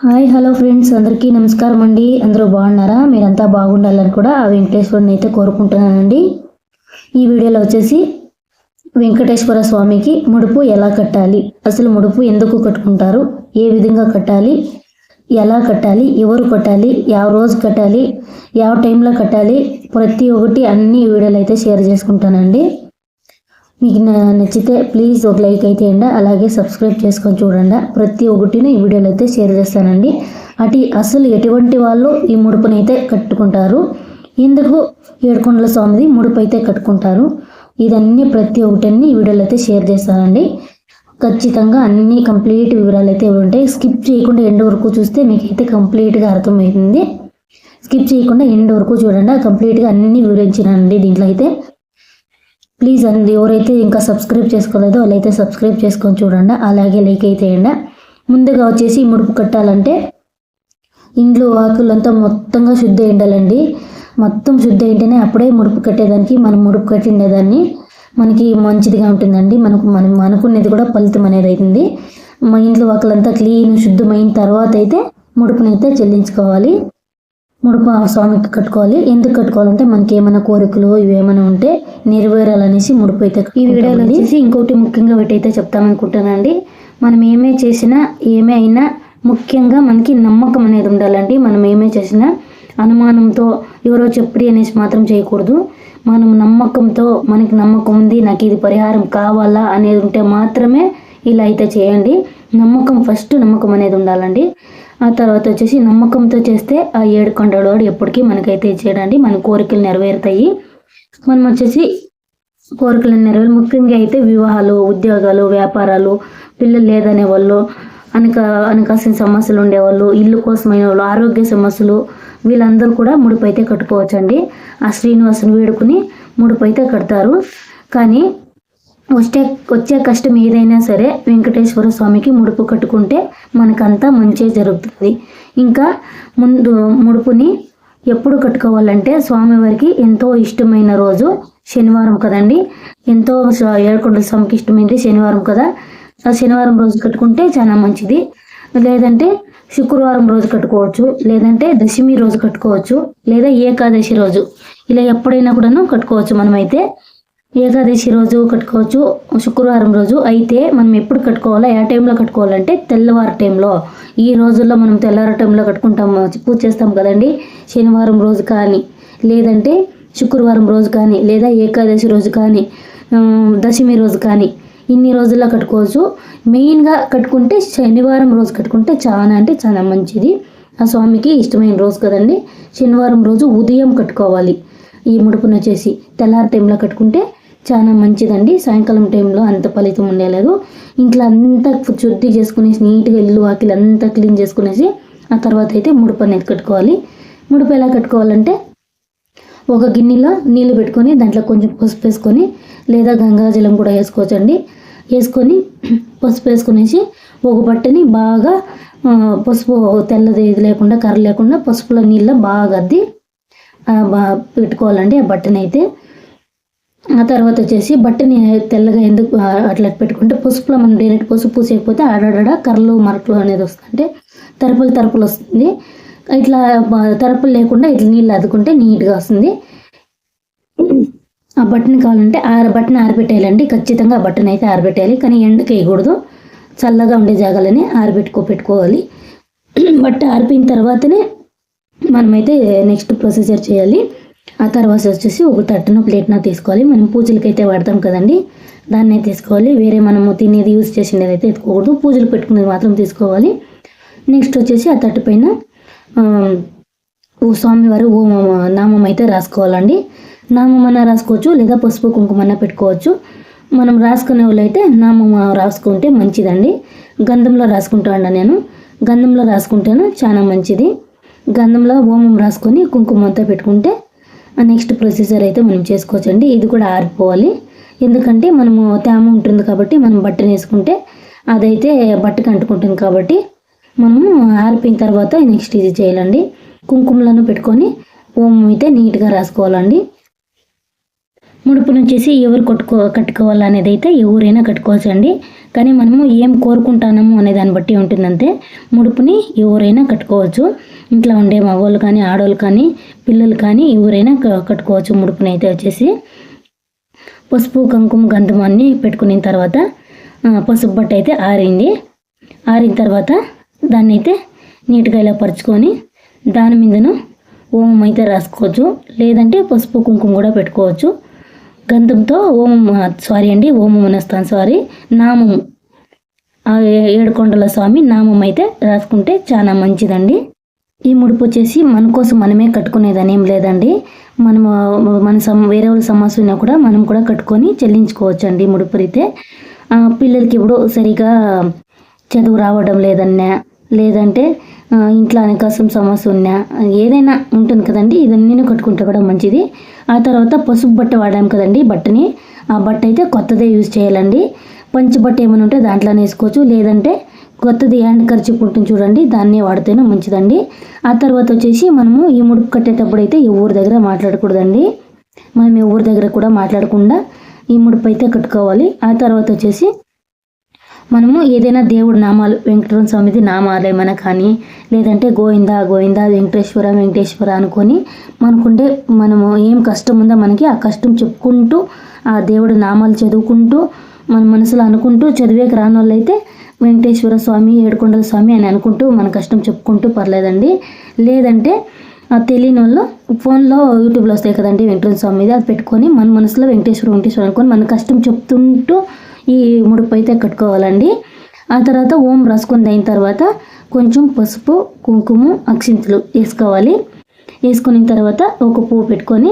Hi hello friends అందరికీ నమస్కారం అండి అందరూ బాగున్నారా మీరంతా బాగుండాలని కూడా ఆ వెంకటేశ్వరుని అయితే కోరుకుంటున్నానండి ఈ వీడియోలో వచ్చేసి వెంకటేశ్వర స్వామికి ముడుపు ఎలా కట్టాలి అసలు ముడుపు ఎందుకు కట్టుకుంటారు ఏ విధంగా కట్టాలి ఎలా కట్టాలి ఎవరు కట్టాలి ಯಾವ రోజు కట్టాలి ಯಾವ టైంలో కట్టాలి ప్రతి ఒక్కటి అన్ని వీడియోలు అయితే షేర్ చేసుకుంటానండి మీకు నచ్చితే ప్లీజ్ ఒక లైక్ అయితే ఇవ్వండి. అలాగే సబ్స్క్రైబ్ చేసుకొని చూడండి. ప్రతి ఒక్కటిని ఈ వీడియోలో అయితే షేర్ చేస్తానండి. అటు అసలు ఎటువంటి వాళ్ళు ఈ ముడుపుని అయితే కట్టుకుంటారు? ఎందుకు ఏడుకొండల స్వామిది ముడుపు అయితే కట్టుకుంటారు. ఇదన్నీ ప్రతి ఒక్కటిని ఈ వీడియోలో అయితే షేర్ చేస్తానండి. ఖచ్చితంగా అన్ని కంప్లీట్ వివరాలు అయితే ఉంటాయి స్కిప్ చేయకుండా ఎండ్ వరకు చూస్తే మీకైతే కంప్లీట్గా అర్థమవుతుంది. స్కిప్ చేయకుండా ఎండ్ వరకు చూడండి. కంప్లీట్గా అన్ని వివరించినండి దీంట్లో అయితే. ప్లీజ్ అండి ఎవరైతే ఇంకా సబ్స్క్రైబ్ చేసుకోలేదో వాళ్ళైతే సబ్స్క్రైబ్ చేసుకొని చూడండి అలాగే లైక్ అయితే ముందుగా వచ్చేసి ముడుపు కట్టాలంటే ఇంట్లో వాకులంతా మొత్తంగా శుద్ధి అయ్యండాలండి మొత్తం శుద్ధి అయింటేనే అప్పుడే ముడుపు కట్టేదానికి మనం ముడుపు కట్టిండేదాన్ని మనకి మంచిదిగా ఉంటుందండి. మనకు మనం అనుకునేది కూడా ఫలితం అనేది అవుతుంది మా ఇంట్లో వాకులంతా క్లీన్ శుద్ధమైన తర్వాత అయితే ముడుపునైతే చెల్లించుకోవాలి. ముడుపు ఆ స్వామికి కట్టుకోవాలి. ఎందుకు కట్టుకోవాలంటే మనకి ఏమైనా కోరికలు ఇవి ఏమైనా ఉంటే నెరవేరాలనేసి ముడుపు అయితే ఈ వీడియోలో వచ్చేసి ఇంకోటి ముఖ్యంగా ఒకటి అయితే చెప్తామనుకుంటానండి. మనం ఏమే చేసినా ఏమే అయినా ముఖ్యంగా మనకి నమ్మకం అనేది ఉండాలండి. మనం ఏమే చేసినా అనుమానంతో ఎవరో చెప్పి అనేసి మాత్రం చేయకూడదు. మనం నమ్మకంతో మనకి నమ్మకం ఉంది నాకు ఇది పరిహారం కావాలా అనేది ఉంటే మాత్రమే ఇలా అయితే చేయండి. నమ్మకం ఫస్ట్ నమ్మకం అనేది ఉండాలండి. ఆ తర్వాత వచ్చేసి నమ్మకంతో చేస్తే ఆ ఏడు కొండలోడు ఎప్పటికీ మనకైతే ఇచ్చేయడండి. మన కోరికలు నెరవేరుతాయి. మనం వచ్చేసి కోరికలు నెరవేరు ముఖ్యంగా అయితే వివాహాలు ఉద్యోగాలు వ్యాపారాలు పిల్లలు లేదనే వాళ్ళు అనక అనకాసిన సమస్యలు ఉండేవాళ్ళు ఇల్లు కోసమైన వాళ్ళు ఆరోగ్య సమస్యలు వీళ్ళందరూ కూడా ముడిపైతే అయితే కట్టుకోవచ్చండి. ఆ శ్రీనివాసుని వేడుకుని ముడుపు అయితే కడతారు. కానీ వచ్చే వచ్చే కష్టం ఏదైనా సరే వెంకటేశ్వర స్వామికి ముడుపు కట్టుకుంటే మనకంతా మంచి జరుగుతుంది. ఇంకా ముందు ముడుపుని ఎప్పుడు కట్టుకోవాలంటే స్వామివారికి ఎంతో ఇష్టమైన రోజు శనివారం కదండి. ఎంతో ఏడుకొండల స్వామికి ఇష్టమైంది శనివారం కదా. ఆ శనివారం రోజు కట్టుకుంటే చాలా మంచిది. లేదంటే శుక్రవారం రోజు కట్టుకోవచ్చు లేదంటే దశమి రోజు కట్టుకోవచ్చు లేదా ఏకాదశి రోజు ఇలా ఎప్పుడైనా కూడాను కట్టుకోవచ్చు మనమైతే. ఏకాదశి రోజు కట్టుకోవచ్చు శుక్రవారం రోజు. అయితే మనం ఎప్పుడు కట్టుకోవాలో? ఏ టైంలో కట్టుకోవాలంటే తెల్లవారు టైంలో. ఈ రోజుల్లో మనం తెల్లవారు టైంలో కట్టుకుంటాం పూజ చేస్తాం కదండి. శనివారం రోజు కానీ లేదంటే శుక్రవారం రోజు కానీ లేదా ఏకాదశి రోజు కానీ దశమి రోజు కానీ ఇన్ని రోజుల్లో కట్టుకోవచ్చు. మెయిన్గా కట్టుకుంటే శనివారం రోజు కట్టుకుంటే చాలా అంటే చాలా మంచిది. ఆ స్వామికి ఇష్టమైన రోజు కదండి. శనివారం రోజు ఉదయం కట్టుకోవాలి. ఈ ముడుపును వచ్చేసి తెల్లారి టైంలో కట్టుకుంటే చాలా మంచిదండి. సాయంకాలం టైంలో అంత ఫలితం ఉండేలేదు. ఇంట్లో అంతా శుద్ధి చేసుకునేసి నీట్గా ఇల్లు వాకిలు అంతా క్లీన్ చేసుకునేసి ఆ తర్వాత అయితే ముడుపు అనేది కట్టుకోవాలి. ముడుపు ఎలా కట్టుకోవాలంటే ఒక గిన్నెలో నీళ్ళు పెట్టుకొని దాంట్లో కొంచెం పసుపు వేసుకొని లేదా గంగాజలం కూడా వేసుకోవచ్చండి. వేసుకొని పసుపు వేసుకునేసి ఒక బట్టని బాగా పసుపు తెల్లది ఇది లేకుండా కర్ర లేకుండా పసుపులో నీళ్ళ బాగా అద్ది పెట్టుకోవాలండి ఆ బట్టని అయితే ఆ తర్వాత వచ్చేసి బట్టని తెల్లగా ఎందుకు అట్లా పెట్టుకుంటే పసుపులో మనం డైరెక్ట్ పసుపు పూసేయకపోతే ఆడాడ కర్రలు మరకలు అనేది వస్తుంటే తరపులు తరపులు వస్తుంది. ఇట్లా తరపులు లేకుండా ఇట్లా నీళ్ళు అద్దుకుంటే నీట్గా వస్తుంది. ఆ బట్టన్ కావాలంటే ఆర బట్టన్ ఆరబెట్టేయాలండి. ఖచ్చితంగా ఆ బట్టన్ అయితే ఆరబెట్టాలి కానీ ఎండకి వేయకూడదు చల్లగా ఉండే జాగాలని ఆరబెట్టుకో పెట్టుకోవాలి. బట్ట ఆరిపోయిన తర్వాతనే మనమైతే నెక్స్ట్ ప్రొసీజర్ చేయాలి. ఆ తర్వాత వచ్చేసి ఒక తట్టును ప్లేట్న తీసుకోవాలి. మనం పూజలకైతే వాడతాం కదండి. దాన్నే తీసుకోవాలి. వేరే మనము తినేది యూజ్ చేసినది అయితే ఎత్తుకోకూడదు. పూజలు పెట్టుకునేది మాత్రం తీసుకోవాలి. నెక్స్ట్ వచ్చేసి ఆ తట్టు పైన స్వామివారి ఓ ఓ నామం అయితే రాసుకోవాలండి. నామం అన్న రాసుకోవచ్చు లేదా పసుపు కుంకుమన్న పెట్టుకోవచ్చు. మనం రాసుకునే వాళ్ళైతే నామం రాసుకుంటే మంచిదండి. గంధంలో రాసుకుంటాను నేను. గంధంలో రాసుకుంటేను చాలా మంచిది. గంధంలో ఓమం రాసుకొని కుంకుమంతా పెట్టుకుంటే నెక్స్ట్ ప్రొసీజర్ అయితే మనం చేసుకోవచ్చండి. ఇది కూడా ఆరిపోవాలి. ఎందుకంటే మనము తేమ ఉంటుంది కాబట్టి మనం బట్టను వేసుకుంటే అదైతే బట్టకు అంటుకుంటుంది కాబట్టి మనము ఆరిపోయిన తర్వాత నెక్స్ట్ ఇది చేయాలండి. కుంకుమలను పెట్టుకొని ఓం అయితే నీట్గా రాసుకోవాలండి. ముడుపును వచ్చేసి ఎవరు కట్టుకో కట్టుకోవాలనేది అయితే ఎవరైనా కట్టుకోవచ్చండి. కానీ మనము ఏం కోరుకుంటున్నాము అనే దాన్ని బట్టి ఉంటుందంతే ముడుపుని ఎవరైనా కట్టుకోవచ్చు. ఇంట్లో ఉండే మగవాళ్ళు కానీ ఆడవాళ్ళు కానీ పిల్లలు కానీ ఎవరైనా క- కట్టుకోవచ్చు ముడుపుని అయితే వచ్చేసి. పసుపు కుంకుమ గంధం అన్నీ పెట్టుకున్న తర్వాత పసుపు బట్ట అయితే ఆరింది. ఆరిన తర్వాత దాన్ని అయితే నీట్గా ఇలా పరుచుకొని దాని మీదను ఓమం అయితే రాసుకోవచ్చు. లేదంటే పసుపు కుంకుమ కూడా పెట్టుకోవచ్చు. గంధంతో ఓమం సారీ అండి ఓమం అనేస్తాను సారీ నామము ఆ ఏడుకొండల స్వామి నామం అయితే రాసుకుంటే చాలా మంచిదండి. ఈ ముడుపు వచ్చేసి మన కోసం మనమే కట్టుకునేదని ఏం లేదండి. మనం మన సమ వేరే వాళ్ళ సమస్య ఉన్నా కూడా మనం కూడా కట్టుకొని చెల్లించుకోవచ్చు అండి ముడుపు అయితే పిల్లలకి ఇప్పుడు సరిగా చదువు రావడం లేదన్నా లేదంటే ఇంట్లో అనకాసం సమస్య ఉన్నా ఏదైనా ఉంటుంది కదండి ఇదన్నీ కట్టుకుంటే కూడా మంచిది. ఆ తర్వాత పసుపు బట్ట వాడాం కదండి బట్టని. ఆ బట్ట అయితే కొత్తదే యూజ్ చేయాలండి. పంచి బట్ట ఏమైనా ఉంటే దాంట్లోనే వేసుకోవచ్చు. లేదంటే కొత్తది హ్యాండ్ ఖర్చు ఉంటుంది చూడండి దాన్నే వాడితేనే మంచిదండి. ఆ తర్వాత వచ్చేసి మనము ఈ ముడుపు కట్టేటప్పుడు అయితే ఎవరి దగ్గర మాట్లాడకూడదండి. మనం ఎవరి దగ్గర కూడా మాట్లాడకుండా ఈ ముడుపు అయితే కట్టుకోవాలి. ఆ తర్వాత వచ్చేసి మనము ఏదైనా దేవుడి నామాలు వెంకటరమణ స్వామిది నామాలేమైనా కానీ లేదంటే గోవిందా గోవిందా వెంకటేశ్వర వెంకటేశ్వర అనుకొని మనకుండే మనము ఏం కష్టం ఉందో మనకి ఆ కష్టం చెప్పుకుంటూ ఆ దేవుడి నామాలు చదువుకుంటూ మన మనసులో అనుకుంటూ చదివేకి రాని వాళ్ళు అయితే వెంకటేశ్వర స్వామి ఏడుకొండల స్వామి అని అనుకుంటూ మన కష్టం చెప్పుకుంటూ పర్లేదండి. లేదంటే ఆ తెలియని వాళ్ళు ఫోన్లో యూట్యూబ్లో వస్తాయి కదండి వెంకటేశ్వర స్వామి అది పెట్టుకొని మన మనసులో వెంకటేశ్వర వెంకటేశ్వర అనుకొని మన కష్టం చెప్తుంటూ ఈ ముడుపు అయితే కట్టుకోవాలండి. ఆ తర్వాత ఓం రాసుకొని అయిన తర్వాత కొంచెం పసుపు కుంకుమ అక్షింతలు వేసుకోవాలి. వేసుకున్న తర్వాత ఒక పువ్వు పెట్టుకొని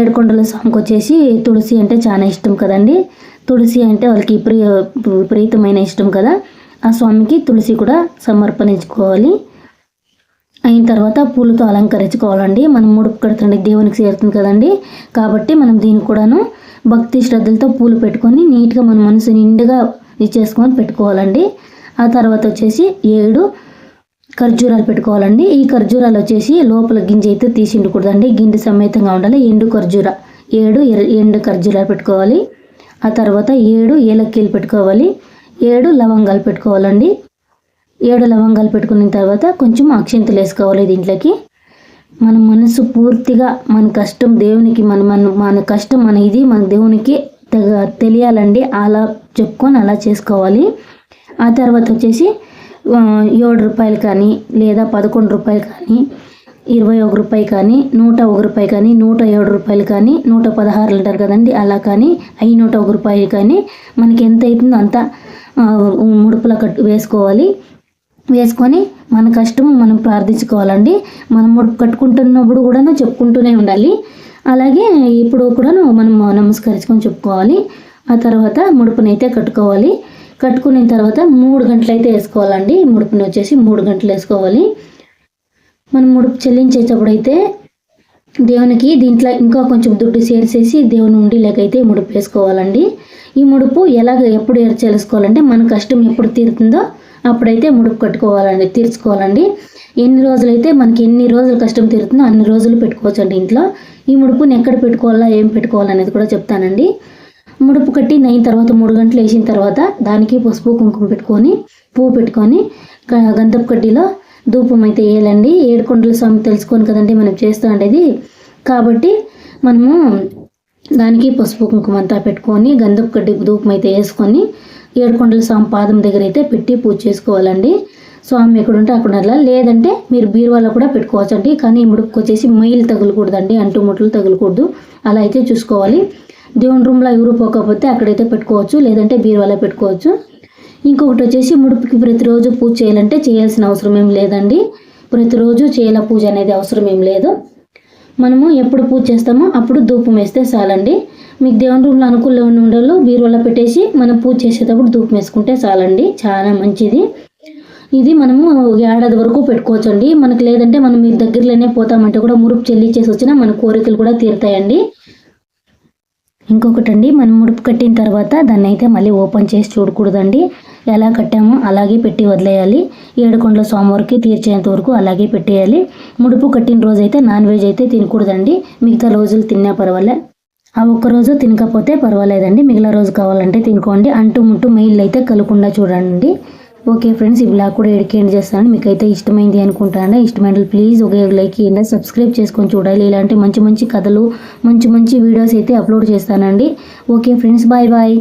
ఏడుకొండల స్వామికి వచ్చేసి తులసి అంటే చాలా ఇష్టం కదండి. తులసి అంటే వాళ్ళకి ప్రియ విపరీతమైన ఇష్టం కదా. ఆ స్వామికి తులసి కూడా సమర్పణించుకోవాలి. అయిన తర్వాత పూలతో అలంకరించుకోవాలండి. మనం ముడుపు కడుతుండే దేవునికి చేరుతుంది కదండి. కాబట్టి మనం దీనికి కూడాను భక్తి శ్రద్ధలతో పూలు పెట్టుకొని నీట్గా మన మనసు నిండుగా ఇచ్చేసుకొని పెట్టుకోవాలండి. ఆ తర్వాత వచ్చేసి ఏడు ఖర్జూరాలు పెట్టుకోవాలండి. ఈ ఖర్జూరాలు వచ్చేసి లోపల గింజ అయితే తీసి ఉండకూడదండి గింజ సమేతంగా ఉండాలి. ఎండు ఖర్జూర. ఏడు ఎండు ఖర్జూరాలు పెట్టుకోవాలి. ఆ తర్వాత ఏడు ఏలక్కీలు పెట్టుకోవాలి. ఏడు లవంగాలు పెట్టుకోవాలండి. ఏడు లవంగాలు పెట్టుకున్న తర్వాత కొంచెం అక్షింతలు వేసుకోవాలి దీంట్లోకి. మన మనసు పూర్తిగా మన కష్టం దేవునికి మన మన మన కష్టం మన ఇది మన దేవునికి తెగ తెలియాలండి. అలా చెప్పుకొని అలా చేసుకోవాలి. ఆ తర్వాత వచ్చేసి ఏడు రూపాయలు కానీ లేదా పదకొండు రూపాయలు కానీ ఇరవై ఒక రూపాయి కానీ నూట ఒక రూపాయి కానీ నూట ఏడు రూపాయలు కానీ నూట పదహారు అంటారు కదండి అలా కానీ ఐ నూట ఒక రూపాయలు కానీ మనకి ఎంత అవుతుందో అంత ముడుపుల కట్టు వేసుకోవాలి. వేసుకొని మన కష్టం మనం ప్రార్థించుకోవాలండి. మనం ముడుపు కట్టుకుంటున్నప్పుడు కూడా చెప్పుకుంటూనే ఉండాలి. అలాగే ఇప్పుడు కూడాను మనం నమస్కరించుకొని చెప్పుకోవాలి. ఆ తర్వాత ముడుపునైతే కట్టుకోవాలి. కట్టుకున్న తర్వాత మూడు గంటలు అయితే వేసుకోవాలండి. ముడుపుని వచ్చేసి మూడు గంటలు వేసుకోవాలి. మనం ముడుపు చెల్లించేటప్పుడైతే దేవునికి దీంట్లో ఇంకా కొంచెం దుడ్డు చేసేసి దేవుని ఉండి లేకైతే ముడుపు వేసుకోవాలండి. ఈ ముడుపు ఎలాగ ఎప్పుడు చేసుకోవాలంటే మన కష్టం ఎప్పుడు తీరుతుందో అప్పుడైతే ముడుపు కట్టుకోవాలండి తీర్చుకోవాలండి. ఎన్ని రోజులైతే మనకి ఎన్ని రోజులు కష్టం తీరుతుందో అన్ని రోజులు పెట్టుకోవచ్చండి ఇంట్లో. ఈ ముడుపుని ఎక్కడ పెట్టుకోవాలా ఏం పెట్టుకోవాలనేది కూడా చెప్తానండి. ముడుపు కట్టి అయిన తర్వాత మూడు గంటలు వేసిన తర్వాత దానికి పసుపు కుంకుమ పెట్టుకొని పువ్వు పెట్టుకొని గంధపు కడ్డీలో ధూపం అయితే వేయాలండి. ఏడుకొండల స్వామి తెలుసుకొని కదండి మనం చేస్తూ ఉండేది కాబట్టి మనము దానికి పసుపు కుంకుమ అంతా పెట్టుకొని గంధపు కడ్డి ధూపం అయితే వేసుకొని ఏడుకొండల స్వామి పాదం దగ్గర అయితే పెట్టి పూజ చేసుకోవాలండి. స్వామి ఎక్కడ ఉంటే అక్కడ లేదంటే మీరు బీరువాలో కూడా పెట్టుకోవచ్చు అండి కానీ ఈ వచ్చేసి మైలు తగలకూడదండి. అంటు ముట్టలు తగలకూడదు. అలా అయితే చూసుకోవాలి. దేవుని రూమ్లో ఎవరు పోకపోతే అక్కడైతే పెట్టుకోవచ్చు. లేదంటే బీరువాలో పెట్టుకోవచ్చు. ఇంకొకటి వచ్చేసి ముడుపుకి ప్రతిరోజు పూజ చేయాలంటే చేయాల్సిన అవసరం ఏం లేదండి. ప్రతిరోజు చేయాల పూజ అనేది అవసరం ఏం లేదు. మనము ఎప్పుడు పూజ చేస్తామో అప్పుడు ధూపం వేస్తే చాలండి. మీకు దేవుని రూమ్లో అనుకూలంగా ఉన్న ఉండలు బీరువాలో పెట్టేసి మనం పూజ చేసేటప్పుడు ధూపం వేసుకుంటే చాలండి. చాలా మంచిది. ఇది మనము ఏడాది వరకు పెట్టుకోవచ్చు అండి మనకు లేదంటే మనం మీ దగ్గరలోనే పోతామంటే కూడా మురుపు చెల్లించేసి వచ్చినా మన కోరికలు కూడా తీరుతాయండి. ఇంకొకటండి మనం ముడుపు కట్టిన తర్వాత దాన్ని అయితే మళ్ళీ ఓపెన్ చేసి చూడకూడదండి. ఎలా కట్టామో అలాగే పెట్టి వదిలేయాలి. ఏడుకొండల సోమవారికి తీర్చేంత వరకు అలాగే పెట్టేయాలి. ముడుపు కట్టిన రోజు అయితే నాన్ వెజ్ అయితే తినకూడదండి. మిగతా రోజులు తిన్నా పర్వాలే. ఆ ఒక్క రోజు తినకపోతే పర్వాలేదండి. మిగిలిన రోజు కావాలంటే తినుకోండి. అంటు ముట్టు మెయిల్ అయితే కలకుండా చూడండి. ఓకే ఫ్రెండ్స్ ఈ బ్లాగ్ కూడా ఎడికి ఎండ్ చేస్తాను మీకు అయితే ఇష్టమైంది అనుకుంటాను ఇష్టమైన ప్లీజ్ ఒక లైక్ ఇవ్వండి సబ్స్క్రైబ్ చేసుకొని చూడాలి. ఇలాంటి మంచి మంచి కథలు మంచి మంచి వీడియోస్ అయితే అప్లోడ్ చేస్తానండి. Okay friends bye bye